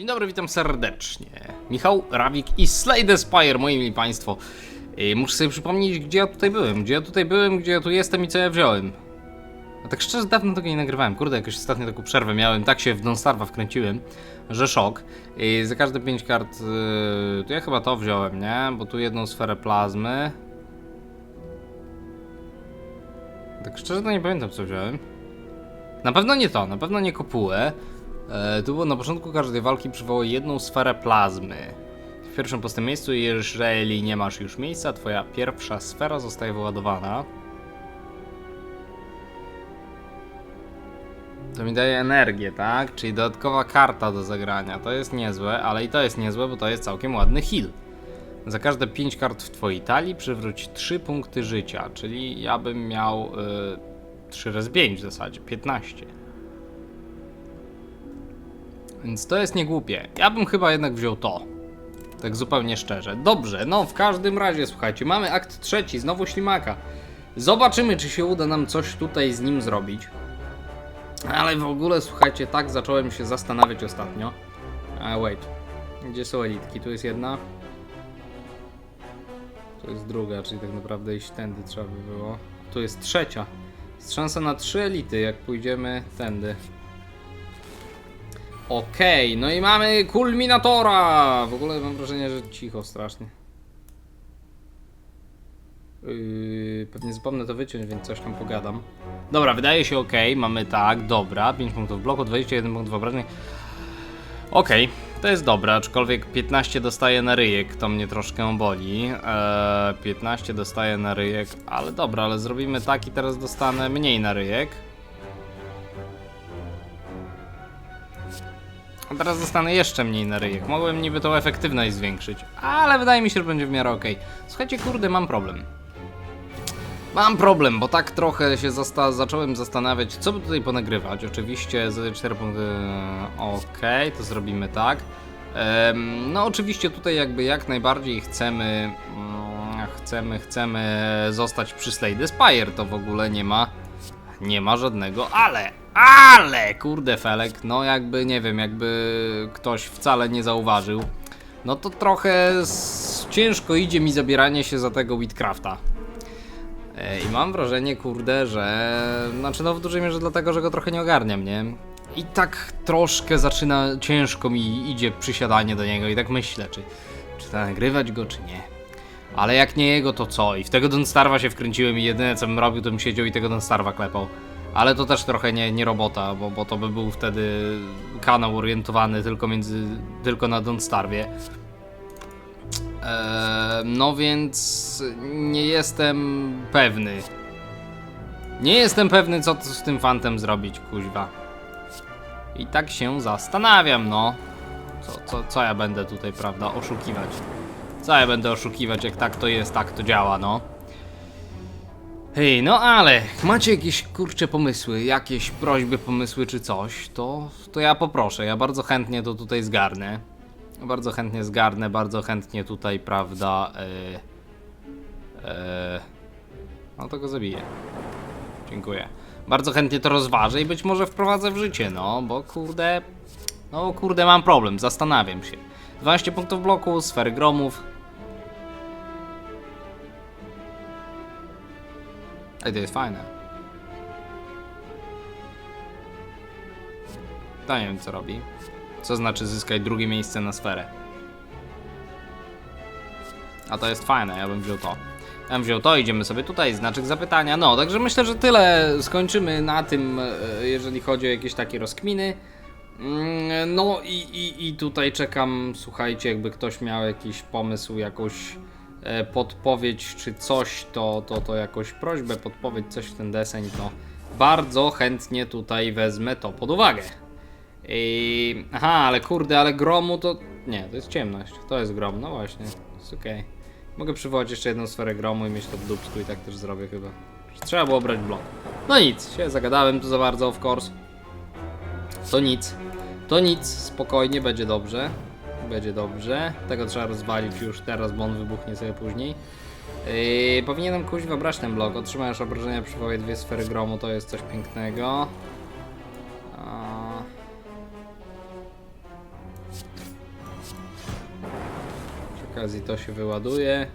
Dzień dobry, witam serdecznie. Michał Rawik i Slay the Spire, moi mili państwo. Yy, muszę sobie przypomnieć, gdzie ja tutaj byłem, gdzie ja tutaj byłem, gdzie ja tu jestem i co ja wziąłem. A tak szczerze, dawno tego nie nagrywałem. Kurde, jakoś ostatnio taką przerwę miałem, tak się w Don Starwa wkręciłem, że szok. Yy, za każde 5 kart, yy, to ja chyba to wziąłem, nie? Bo tu jedną sferę plazmy. Tak szczerze, to nie pamiętam, co wziąłem. Na pewno nie to, na pewno nie kopułę. E, tu było na początku każdej walki przywołuje jedną sferę plazmy. W pierwszym pustym miejscu, jeżeli nie masz już miejsca, twoja pierwsza sfera zostaje wyładowana. To mi daje energię, tak? Czyli dodatkowa karta do zagrania. To jest niezłe, ale i to jest niezłe, bo to jest całkiem ładny heal. Za każde 5 kart w twojej talii przywróć 3 punkty życia, czyli ja bym miał y, 3 razy 5 w zasadzie, 15. Więc to jest niegłupie. Ja bym chyba jednak wziął to. Tak zupełnie szczerze. Dobrze, no w każdym razie, słuchajcie, mamy akt trzeci, znowu ślimaka. Zobaczymy, czy się uda nam coś tutaj z nim zrobić. Ale w ogóle, słuchajcie, tak zacząłem się zastanawiać ostatnio. A, wait. Gdzie są elitki? Tu jest jedna. Tu jest druga, czyli tak naprawdę iść tędy trzeba by było. Tu jest trzecia. Jest szansa na trzy elity, jak pójdziemy tędy. Okej, no i mamy kulminatora! W ogóle mam wrażenie, że cicho strasznie. Yy, pewnie zapomnę to wyciąć, więc coś tam pogadam. Dobra, wydaje się ok, mamy tak, dobra, 5 punktów bloku, 21 punktów obrażeń. Okej, to jest dobre, aczkolwiek 15 dostaje na ryjek, to mnie troszkę boli. Eee, 15 dostaje na ryjek, ale dobra, ale zrobimy tak i teraz dostanę mniej na ryjek. A teraz dostanę jeszcze mniej na ryjek. Mogłem niby tą efektywność zwiększyć, ale wydaje mi się, że będzie w miarę ok. Słuchajcie, kurde, mam problem. Mam problem, bo tak trochę się zasta zacząłem zastanawiać, co by tutaj ponagrywać. Oczywiście z 4 punkty. Ok, to zrobimy tak. No, oczywiście tutaj jakby jak najbardziej chcemy. mm, Chcemy, chcemy zostać przy Slay the Spire. To w ogóle nie ma. Nie ma żadnego, ale. Ale! Kurde, Felek, no jakby nie wiem, jakby ktoś wcale nie zauważył. No to trochę ciężko idzie mi zabieranie się za tego Whitcrafta. E, I mam wrażenie, kurde, że. Znaczy, no w dużej mierze dlatego, że go trochę nie ogarniam, nie? I tak troszkę zaczyna ciężko mi idzie przysiadanie do niego i tak myślę, czy, czy nagrywać go, czy nie. Ale jak nie jego, to co? I w tego Don Starwa się wkręciłem i jedyne co bym robił, to bym siedział i tego Don Starwa klepał. Ale to też trochę nie, nie robota, bo, bo to by był wtedy kanał orientowany tylko między, tylko na Don Starwie. Eee, no więc nie jestem pewny. Nie jestem pewny, co z tym fantem zrobić, kuźwa. I tak się zastanawiam, no. Co, co, co ja będę tutaj, prawda, oszukiwać? Co ja będę oszukiwać, jak tak to jest, tak to działa, no. Hej, no ale macie jakieś kurcze pomysły, jakieś prośby, pomysły czy coś, to, to ja poproszę. Ja bardzo chętnie to tutaj zgarnę. Bardzo chętnie zgarnę, bardzo chętnie tutaj, prawda. Yy, yy, no to go zabiję. Dziękuję. Bardzo chętnie to rozważę i być może wprowadzę w życie, no bo kurde. No kurde, mam problem, zastanawiam się. 12 punktów bloku, sfery gromów. Ej, to jest fajne. To nie wiem co robi. Co znaczy zyskać drugie miejsce na sferę. A to jest fajne, ja bym wziął to. Ja bym wziął to, idziemy sobie tutaj, znaczek zapytania. No, także myślę, że tyle. Skończymy na tym, e, jeżeli chodzi o jakieś takie rozkminy. Mm, No i, i, i tutaj czekam, słuchajcie, jakby ktoś miał jakiś pomysł, jakąś podpowiedź czy coś, to, to, to jakąś prośbę, podpowiedź, coś w ten deseń, to bardzo chętnie tutaj wezmę to pod uwagę. I... Aha, ale kurde, ale gromu to... Nie, to jest ciemność. To jest grom, no właśnie. Jest okej. Mogę przywołać jeszcze jedną sferę gromu i mieć to w dupsku i tak też zrobię chyba. Trzeba było brać blok. No nic, się zagadałem tu za bardzo, of course. To nic. To nic, spokojnie, będzie dobrze będzie dobrze. Tego trzeba rozwalić już teraz, bo on wybuchnie sobie później. Yy, powinienem kuźwa brać ten blok. Otrzymasz obrażenia przywołaj dwie sfery gromu, to jest coś pięknego. Przy okazji to się wyładuje.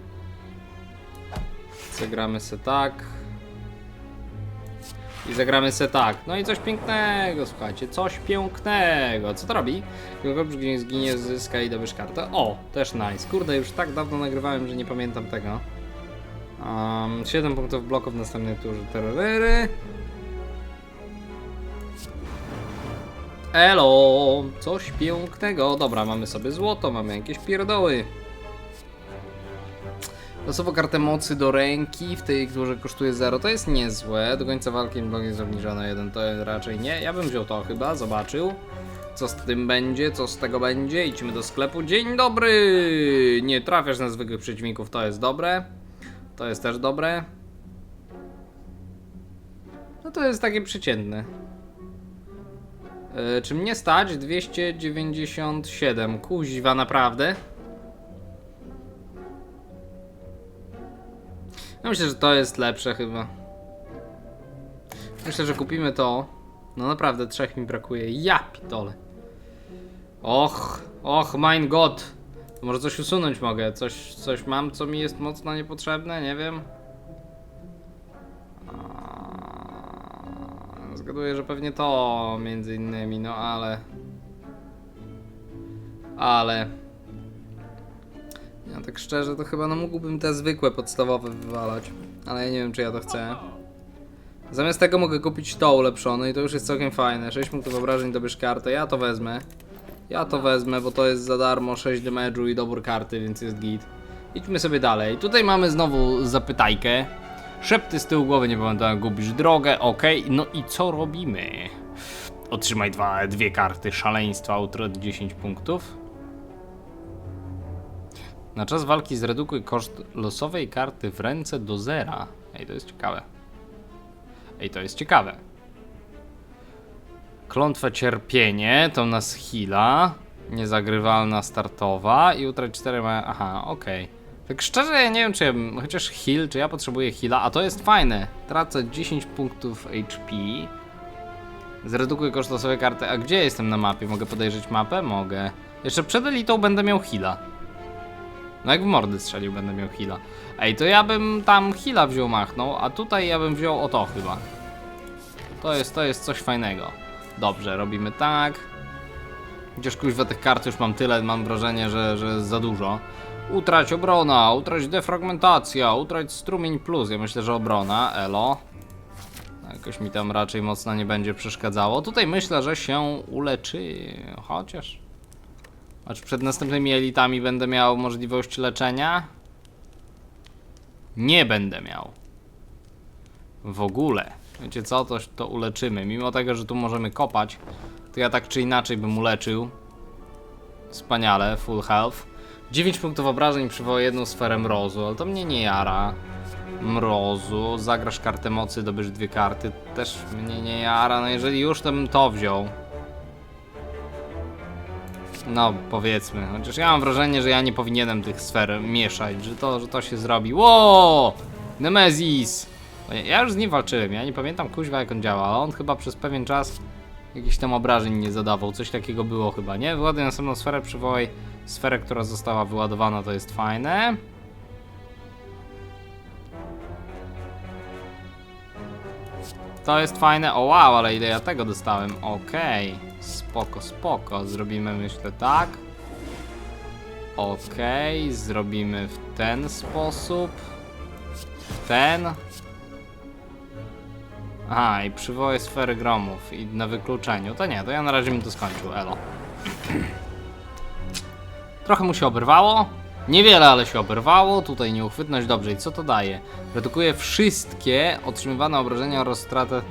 Zagramy se tak. I zagramy se tak. No i coś pięknego, słuchajcie, coś pięknego. Co to robi? Tylko gdzie zginie, zyska i dobierz kartę. O, też nice. Kurde, już tak dawno nagrywałem, że nie pamiętam tego. Um, 7 punktów bloków w następnej turze. Terrory. Elo, coś pięknego. Dobra, mamy sobie złoto, mamy jakieś pierdoły. Losowo kartę mocy do ręki w tej, która kosztuje 0, to jest niezłe. Do końca walki blok jest obniżony 1, to raczej nie. Ja bym wziął to chyba, zobaczył. Co z tym będzie, co z tego będzie. Idźmy do sklepu. Dzień dobry! Nie trafiasz na zwykłych przeciwników, to jest dobre. To jest też dobre. No to jest takie przeciętne. Yy, czy mnie stać? 297. Kuźwa, naprawdę? Ja myślę, że to jest lepsze chyba. Myślę, że kupimy to. No naprawdę, trzech mi brakuje. Ja pitole. Och, och, mein Gott. Może coś usunąć mogę. Coś, coś mam, co mi jest mocno niepotrzebne, nie wiem. Zgaduję, że pewnie to między innymi, no ale... Ale... Tak szczerze to chyba no mógłbym te zwykłe podstawowe wywalać, ale ja nie wiem czy ja to chcę. Zamiast tego mogę kupić to ulepszone i to już jest całkiem fajne. 6 punktów obrażeń dobierz kartę, ja to wezmę. Ja to wezmę, bo to jest za darmo 6 damage'u i dobór karty, więc jest git. Idźmy sobie dalej. Tutaj mamy znowu zapytajkę. Szepty z tyłu głowy, nie pamiętam, gubisz drogę, ok. No i co robimy? Otrzymaj dwa, dwie karty szaleństwa, utrat 10 punktów. Na czas walki zredukuj koszt losowej karty w ręce do zera. Ej, to jest ciekawe. Ej, to jest ciekawe. Klątwa cierpienie, to nas hila. Niezagrywalna startowa i utrać 4 ma... Aha, okej. Tak szczerze, ja nie wiem czy ja. Chociaż heal, czy ja potrzebuję heala, a to jest fajne. Tracę 10 punktów HP. Zredukuj koszt losowej karty. A gdzie jestem na mapie? Mogę podejrzeć mapę? Mogę. Jeszcze przed elitą będę miał heala. No jak w mordy strzelił, będę miał heala. Ej, to ja bym tam heala wziął machnął, a tutaj ja bym wziął o to chyba. To jest, to jest coś fajnego. Dobrze, robimy tak. Chociaż kuźwa tych kart już mam tyle, mam wrażenie, że, że jest za dużo. Utrać obrona, utrać defragmentacja, utrać strumień plus. Ja myślę, że obrona, elo. Jakoś mi tam raczej mocno nie będzie przeszkadzało. Tutaj myślę, że się uleczy. Chociaż. A czy przed następnymi elitami będę miał możliwość leczenia? Nie będę miał. W ogóle. Wiecie co? To, to uleczymy. Mimo tego, że tu możemy kopać, to ja tak czy inaczej bym uleczył. Wspaniale, full health. 9 punktów obrażeń przywoła jedną sferę mrozu, ale to mnie nie jara. Mrozu, zagrasz kartę mocy, dobierz dwie karty, też mnie nie jara. No jeżeli już, to bym to wziął. No, powiedzmy. Chociaż ja mam wrażenie, że ja nie powinienem tych sfer mieszać, że to, że to się zrobi. Ło! Nemezis! Ja już z nim walczyłem, ja nie pamiętam kuźwa jak on działa, ale on chyba przez pewien czas jakichś tam obrażeń nie zadawał. Coś takiego było chyba, nie? Wyładuj następną sferę, przywołaj sferę, która została wyładowana, to jest fajne. To jest fajne. O wow, ale ile ja tego dostałem. Okej. Spoko, spoko. Zrobimy myślę tak. Okej, zrobimy w ten sposób. W ten. Aha, i przywołaj sfery gromów i na wykluczeniu. To nie, to ja na razie bym to skończył, elo. Trochę mu się oberwało. Niewiele, ale się oberwało. Tutaj nieuchwytność. Dobrze, i co to daje? Redukuje wszystkie otrzymywane obrażenia oraz stratę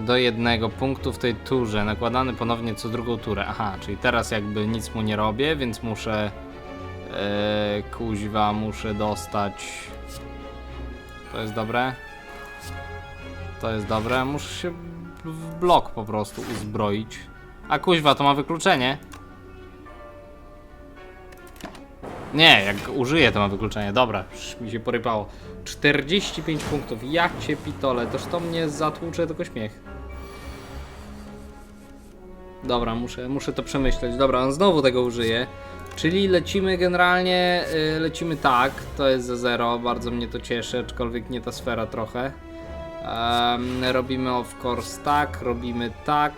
do jednego punktu w tej turze. Nakładany ponownie co drugą turę. Aha, czyli teraz jakby nic mu nie robię, więc muszę... E, kuźwa, muszę dostać... To jest dobre. To jest dobre. Muszę się w blok po prostu uzbroić. A kuźwa, to ma wykluczenie. Nie, jak użyję to ma wykluczenie. Dobra, już mi się porypało. 45 punktów. Ja cię pitole, toż to mnie zatłucze tylko śmiech. Dobra, muszę, muszę to przemyśleć. Dobra, on znowu tego użyje. Czyli lecimy generalnie, y, lecimy tak, to jest za zero, bardzo mnie to cieszy, aczkolwiek nie ta sfera trochę. Em, robimy of course tak, robimy tak.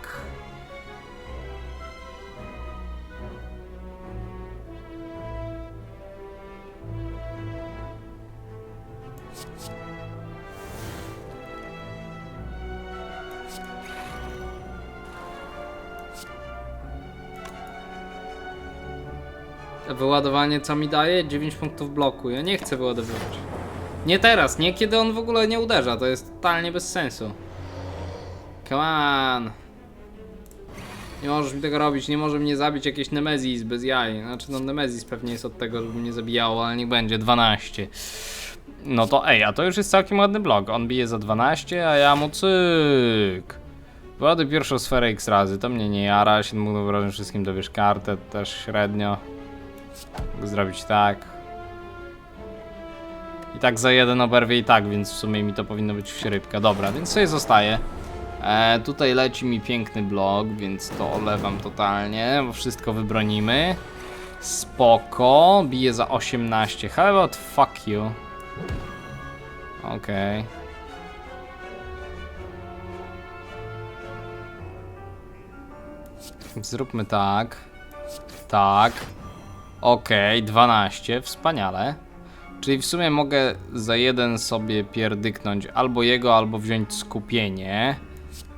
Wyładowanie co mi daje? 9 punktów bloku. Ja nie chcę wyładowywać. Nie teraz, nie kiedy on w ogóle nie uderza. To jest totalnie bez sensu. Come on. Nie możesz mi tego robić, nie może mnie zabić jakieś Nemezis bez jaj. Znaczy no Nemezis pewnie jest od tego, żeby mnie zabijało, ale niech będzie 12. No to ej, a to już jest całkiem ładny blok. On bije za 12, a ja mu cyk. Wyładuj pierwszą sferę x razy, to mnie nie jara. 7 obrażeń wszystkim dobierz kartę, też średnio. Mógł zrobić tak. I tak za jeden oberwie i tak, więc w sumie mi to powinno być śrybka. Dobra, więc sobie zostaje. E, tutaj leci mi piękny blok, więc to olewam totalnie, bo wszystko wybronimy. Spoko, bije za 18. How about fuck you? Okej. Zróbmy tak. Tak. Okej, 12, wspaniale. Czyli w sumie mogę za jeden sobie pierdyknąć albo jego, albo wziąć skupienie.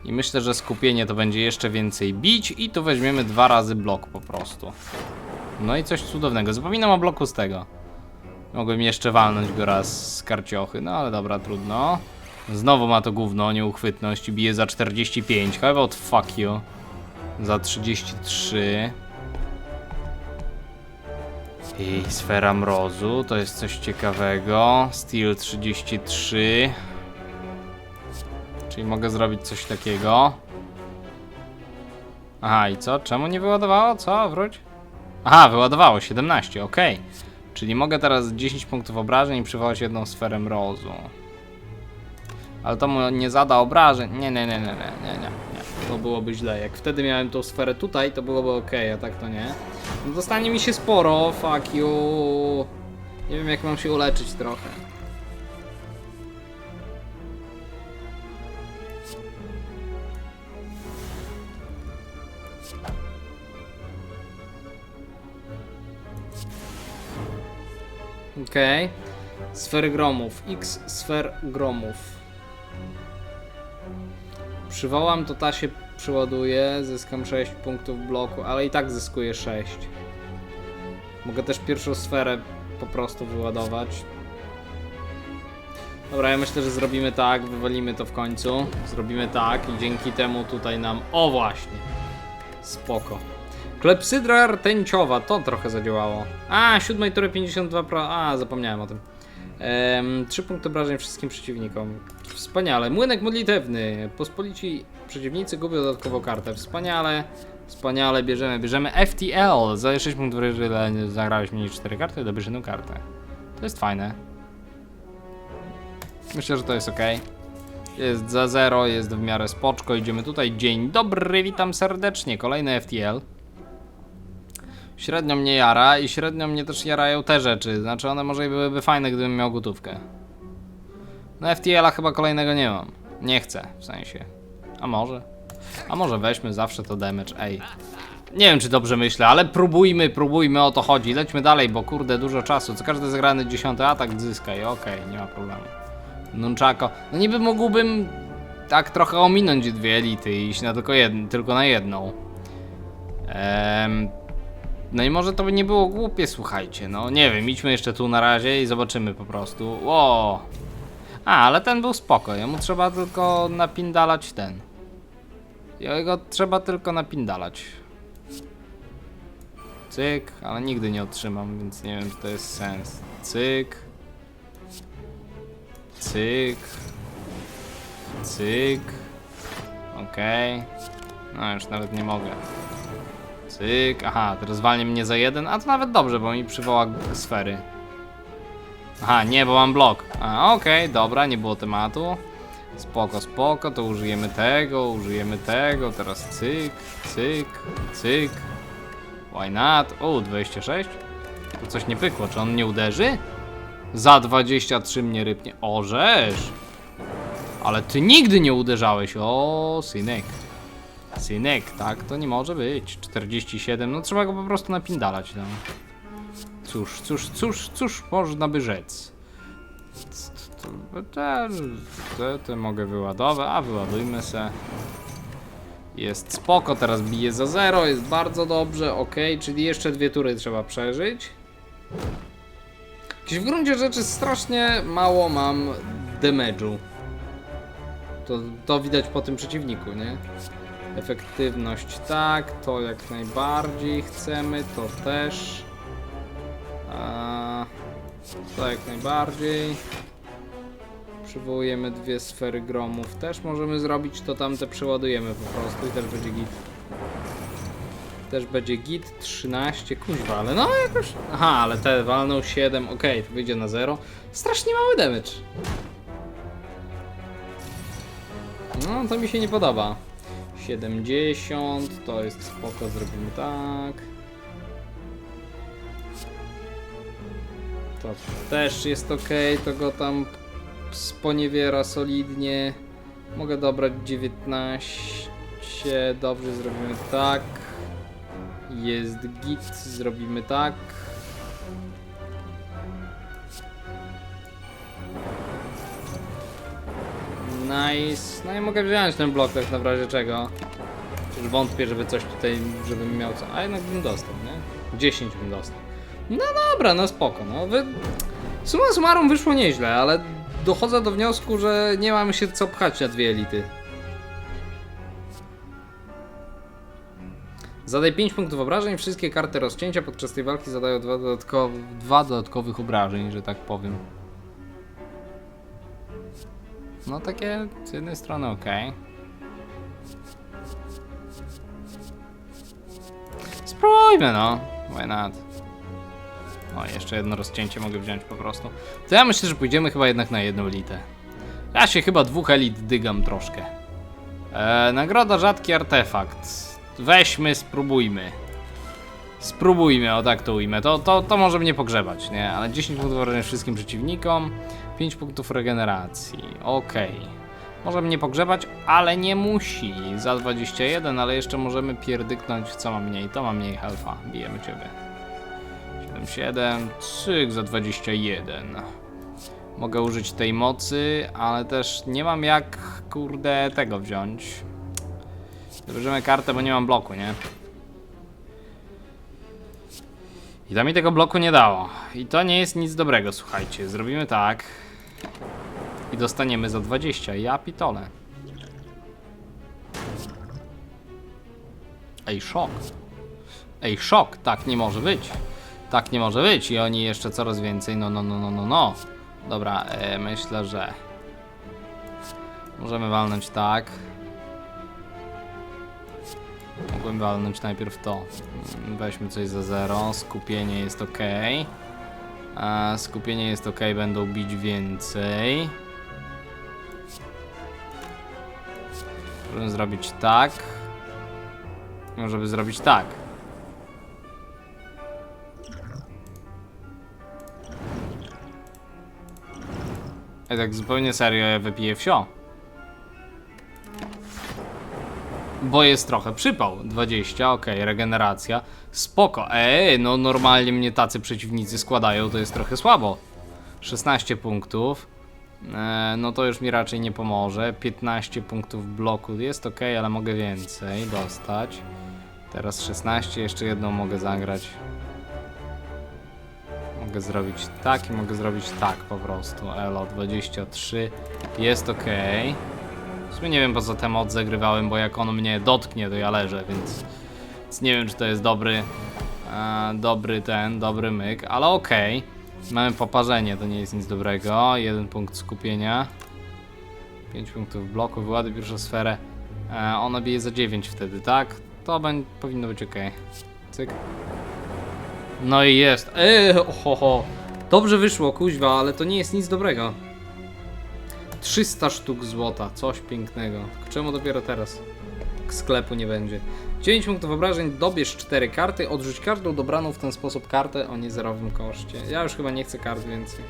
I myślę, że skupienie to będzie jeszcze więcej bić i tu weźmiemy dwa razy blok po prostu. No i coś cudownego. Zapominam o bloku z tego. Mogłem jeszcze walnąć go raz z karciochy, no ale dobra, trudno. Znowu ma to gówno, nieuchwytność i bije za 45. How about fuck you? Za 33. I sfera mrozu, to jest coś ciekawego. Steel 33. Czyli mogę zrobić coś takiego. Aha, i co? Czemu nie wyładowało? Co? Wróć. Aha, wyładowało 17, ok. Czyli mogę teraz 10 punktów obrażeń i przywołać jedną sferę mrozu. Ale to mu nie zada obrażeń. Nie, nie, nie, nie, nie, nie, nie. To byłoby źle. Jak wtedy miałem tą sferę tutaj, to byłoby ok, a tak to nie. No dostanie mi się sporo, fuck you. Nie wiem jak mam się uleczyć trochę. Okej. Sfery gromów. X sfer gromów. Przywołam, to ta się przyładuje. Zyskam 6 punktów bloku, ale i tak zyskuję 6. Mogę też pierwszą sferę po prostu wyładować. Dobra, ja myślę, że zrobimy tak, wywalimy to w końcu. Zrobimy tak i dzięki temu tutaj nam... O właśnie! Spoko. Klepsydra rtęciowa, to trochę zadziałało. A, siódmej tury 52 pro... A, zapomniałem o tym. Ehm, 3 punkty obrażeń wszystkim przeciwnikom. Wspaniale. Młynek modlitewny. Pospolici przeciwnicy gubią dodatkową kartę. Wspaniale. Wspaniale. Bierzemy. Bierzemy FTL. Za 6 punktów zagrałeś mniej niż 4 karty, dobierz jedną kartę. To jest fajne. Myślę, że to jest ok. Jest za 0, jest w miarę spoczko. Idziemy tutaj. Dzień dobry, witam serdecznie. Kolejny FTL. Średnio mnie jara i średnio mnie też jarają te rzeczy. Znaczy one może byłyby fajne, gdybym miał gotówkę. No FTL-a chyba kolejnego nie mam. Nie chcę, w sensie. A może? A może weźmy zawsze to damage, ej. Nie wiem czy dobrze myślę, ale próbujmy, próbujmy, o to chodzi. Lećmy dalej, bo kurde, dużo czasu. Co każdy zagrany dziesiąty atak zyskaj, okej, nie ma problemu. Nunchako. No niby mógłbym tak trochę ominąć dwie elity i iść na tylko, jedn tylko na jedną. Ehm, no i może to by nie było głupie, słuchajcie. No nie wiem, idźmy jeszcze tu na razie i zobaczymy po prostu. Ło! A, ale ten był spoko. Jemu trzeba tylko napindalać ten. Jego trzeba tylko napindalać. Cyk, ale nigdy nie otrzymam, więc nie wiem, czy to jest sens. Cyk. Cyk. Cyk. Okej. No już nawet nie mogę. Cyk, aha, teraz walnie mnie za jeden, a to nawet dobrze, bo mi przywoła sfery. Aha, nie, bo mam blok. A, okej, dobra, nie było tematu. Spoko, spoko, to użyjemy tego, użyjemy tego, teraz cyk, cyk, cyk. Why not? O, 26? Tu coś nie pykło, czy on nie uderzy? Za 23 mnie rypnie. Orzesz! Ale ty nigdy nie uderzałeś. O, synek. Synek, tak to nie może być. 47, no trzeba go po prostu napindalać. No. Cóż, cóż, cóż, cóż można by rzec. Te, te, te mogę wyładować, a wyładujmy se. Jest spoko, teraz bije za 0, jest bardzo dobrze, ok, czyli jeszcze dwie tury trzeba przeżyć. Jakiś w gruncie rzeczy strasznie mało mam damage'u. To, to widać po tym przeciwniku, nie? Efektywność tak, to jak najbardziej chcemy, to też. A, to jak najbardziej. Przywołujemy dwie sfery gromów. Też możemy zrobić, to tamte przeładujemy po prostu i też będzie git. Też będzie git 13, kuźwa, ale no jakoś... Aha, ale te walną 7, ok, to wyjdzie na 0. Strasznie mały damage. No, to mi się nie podoba. 70, to jest spoko, zrobimy tak. To też jest ok, to go tam sponiewiera solidnie. Mogę dobrać 19. Dobrze, zrobimy tak. Jest git, zrobimy tak. Nice. No i mogę wziąć ten blok tak na razie czego. Wątpię, żeby coś tutaj, żebym miał co. A jednak bym dostał, nie? 10 bym dostał. No dobra, no spoko, no wy... Summa summarum wyszło nieźle, ale dochodzę do wniosku, że nie mamy się co pchać na dwie elity. Zadaj 5 punktów obrażeń, wszystkie karty rozcięcia podczas tej walki zadają dwa, dodatkow dwa dodatkowych obrażeń, że tak powiem. No takie z jednej strony ok. Spróbujmy no, why not? O, jeszcze jedno rozcięcie mogę wziąć po prostu. To ja myślę, że pójdziemy chyba jednak na jedną elitę. Ja się chyba dwóch elit dygam troszkę. E, nagroda rzadki artefakt. Weźmy, spróbujmy. Spróbujmy, o tak to ujmę. To, to, to może mnie pogrzebać, nie? Ale 10 punktów obrażeń wszystkim przeciwnikom, 5 punktów regeneracji. Okej. Może mnie pogrzebać, ale nie musi. Za 21, ale jeszcze możemy pierdyknąć, co ma mniej. To ma mniej health'a. Bijemy ciebie. 7, cyk za 21. Mogę użyć tej mocy, ale też nie mam jak, kurde, tego wziąć. Bierzemy kartę, bo nie mam bloku, nie? I to mi tego bloku nie dało. I to nie jest nic dobrego, słuchajcie. Zrobimy tak. I dostaniemy za 20. Ja pitole. Ej, szok. Ej, szok. Tak nie może być. Tak nie może być. I oni jeszcze coraz więcej. No, no, no, no, no, no. Dobra, e, myślę, że możemy walnąć tak. Mogłem walnąć najpierw to. Mm, Weźmy coś za zero. Skupienie jest ok. A skupienie jest ok, będą bić więcej. Możemy zrobić tak. Może by zrobić tak. Ja tak zupełnie serio ja wypiję wsio. Bo jest trochę przypał. 20, ok, regeneracja. Spoko. Ej, no normalnie mnie tacy przeciwnicy składają, to jest trochę słabo. 16 punktów. E, no to już mi raczej nie pomoże. 15 punktów bloku jest ok, ale mogę więcej dostać. Teraz 16, jeszcze jedną mogę zagrać. Mogę zrobić tak i mogę zrobić tak po prostu. Elo 23 jest ok. W sumie nie wiem po co ten zagrywałem, bo jak on mnie dotknie to ja leżę, więc, więc nie wiem czy to jest dobry e, dobry ten, dobry myk, ale okej. Mamy poparzenie, to nie jest nic dobrego. Jeden punkt skupienia. 5 punktów bloku, wyładuj pierwszą sferę. E, ona bije za 9 wtedy, tak? To powinno być ok. Cyk. No i jest. Eee, ohoho. Dobrze wyszło, kuźwa, ale to nie jest nic dobrego. 300 sztuk złota, coś pięknego. Czemu dopiero teraz? sklepu nie będzie. 9 punktów obrażeń, dobierz 4 karty, odrzuć każdą dobraną w ten sposób kartę o niezerowym koszcie. Ja już chyba nie chcę kart więcej.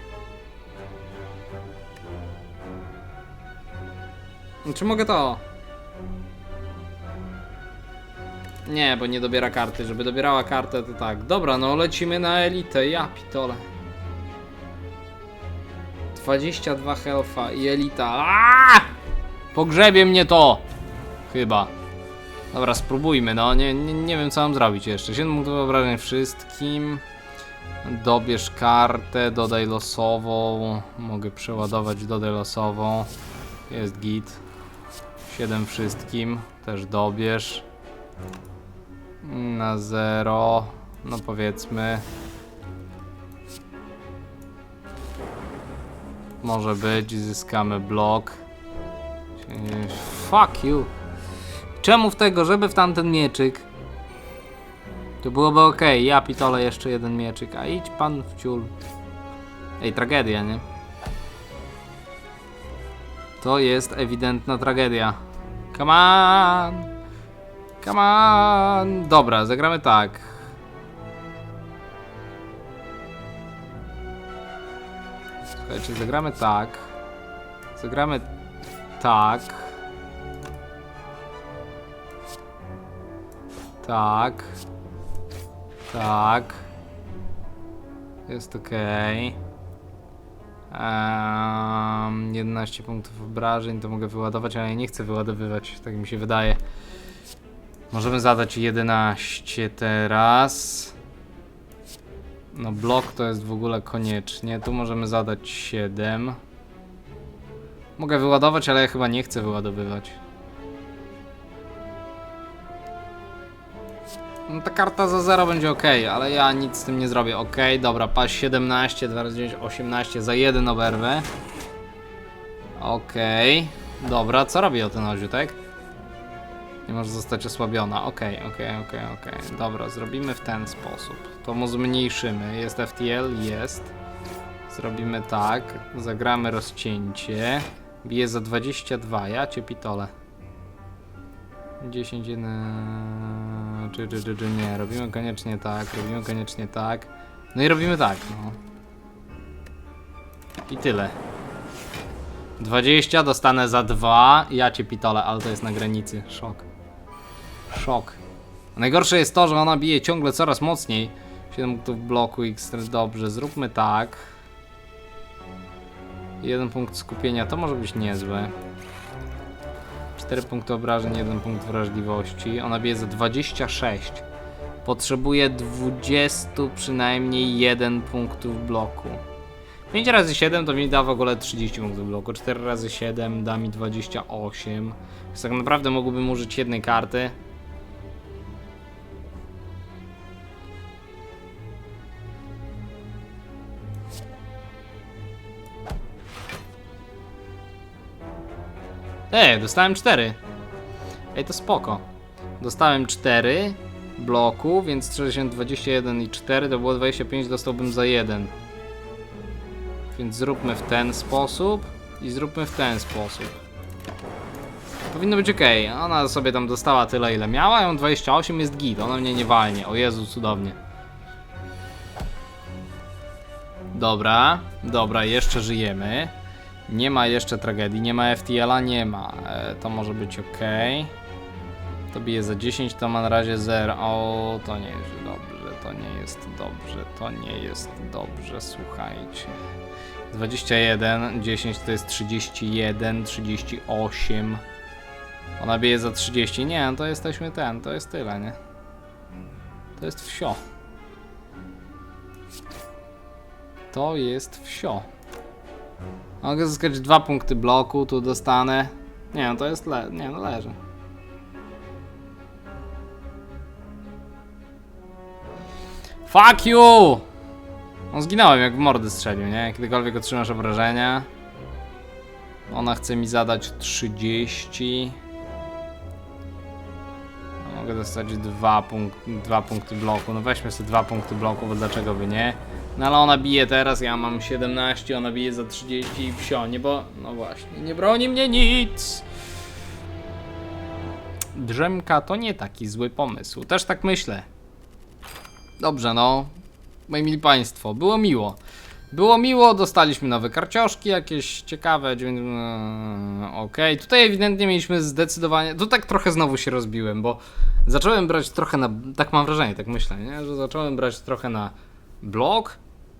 Czy mogę to? Nie, bo nie dobiera karty. Żeby dobierała kartę, to tak. Dobra, no lecimy na elitę. Ja pitole. 22 health'a i elita. Aaaa! Pogrzebie mnie to! Chyba. Dobra, spróbujmy, no. Nie, nie, nie wiem, co mam zrobić jeszcze. 7 punktów obrażeń wszystkim. Dobierz kartę, dodaj losową. Mogę przeładować, dodaj losową. Jest git. 7 wszystkim. Też dobierz. Na 0. No powiedzmy. Może być, zyskamy blok. Fuck you. Czemu w tego, żeby w tamten mieczyk? To byłoby ok, ja pitole jeszcze jeden mieczyk, a idź pan w ciul. Ej, tragedia, nie? To jest ewidentna tragedia. Come on! Come on! Dobra, zagramy tak. Słuchajcie, zagramy tak. Zagramy tak. Tak. Tak. Jest ok. Um, 11 punktów obrażeń to mogę wyładować, ale nie chcę wyładowywać, tak mi się wydaje. Możemy zadać 11 teraz. No blok to jest w ogóle koniecznie. Tu możemy zadać 7. Mogę wyładować, ale ja chyba nie chcę wyładowywać. No ta karta za 0 będzie ok, ale ja nic z tym nie zrobię. Ok, dobra, pas 17, 2 razy 9, 18 za jeden oberwę. Ok, dobra, co robi o ten oziutek? Nie może zostać osłabiona. Ok, ok, ok, ok. Dobra, zrobimy w ten sposób. To mu zmniejszymy. Jest FTL? Jest. Zrobimy tak. Zagramy rozcięcie. Bije za 22. Ja cię pitole. 10, 1. Czy, czy, czy, czy nie. Robimy koniecznie tak. Robimy koniecznie tak. No i robimy tak, no. I tyle. 20 dostanę za 2. Ja cię pitole, ale to jest na granicy. Szok. Szok. Najgorsze jest to, że ona bije ciągle coraz mocniej. 7 punktów bloku X. Dobrze, zróbmy tak. Jeden punkt skupienia, to może być niezłe. 4 punkty obrażeń, 1 punkt wrażliwości. Ona bije za 26. Potrzebuje 20 przynajmniej 1 punktów bloku. 5 razy 7 to mi da w ogóle 30 punktów bloku. 4 razy 7 da mi 28. Więc tak naprawdę mógłbym użyć jednej karty. Ej, dostałem 4. Ej, to spoko. Dostałem 4 bloku, więc 30, 21 i 4 to było 25, dostałbym za 1. Więc zróbmy w ten sposób i zróbmy w ten sposób. Powinno być ok. Ona sobie tam dostała tyle, ile miała. Ją 28 jest git. Ona mnie nie walnie. O Jezu, cudownie. Dobra, dobra, jeszcze żyjemy. Nie ma jeszcze tragedii, nie ma FTL-a, nie ma. E, to może być ok. To bije za 10, to ma na razie 0. O, to nie jest dobrze, to nie jest dobrze, to nie jest dobrze, słuchajcie. 21, 10 to jest 31, 38. Ona bije za 30. Nie, to jesteśmy ten, to jest tyle, nie? To jest wsio. To jest wsio. Mogę zyskać dwa punkty bloku, tu dostanę. Nie, no to jest le... Nie, no leży. Fuck you! No zginąłem jak w mordy strzelił, nie? Kiedykolwiek otrzymasz obrażenia. Ona chce mi zadać 30. Mogę dostać dwa, punk dwa punkty bloku. No weźmy sobie dwa punkty bloku, bo dlaczego by nie? No ale ona bije teraz, ja mam 17, ona bije za 30 i wsio, nie bo... No właśnie, nie broni mnie nic! drzemka to nie taki zły pomysł. Też tak myślę. Dobrze, no. Moi mili Państwo, było miło. Było miło, dostaliśmy nowe karcioszki, jakieś ciekawe. eee, Okej, tutaj ewidentnie mieliśmy zdecydowanie. Tu tak trochę znowu się rozbiłem, bo zacząłem brać trochę na. Tak mam wrażenie, tak myślę, nie? że zacząłem brać trochę na blok,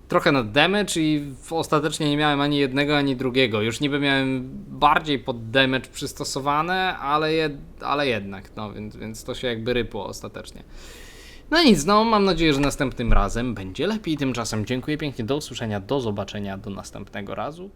trochę na damage i ostatecznie nie miałem ani jednego, ani drugiego. Już niby miałem bardziej pod damage przystosowane, ale, ale jednak, no więc, więc to się jakby rypło ostatecznie. No nic, no mam nadzieję, że następnym razem będzie lepiej. Tymczasem dziękuję pięknie, do usłyszenia, do zobaczenia, do następnego razu.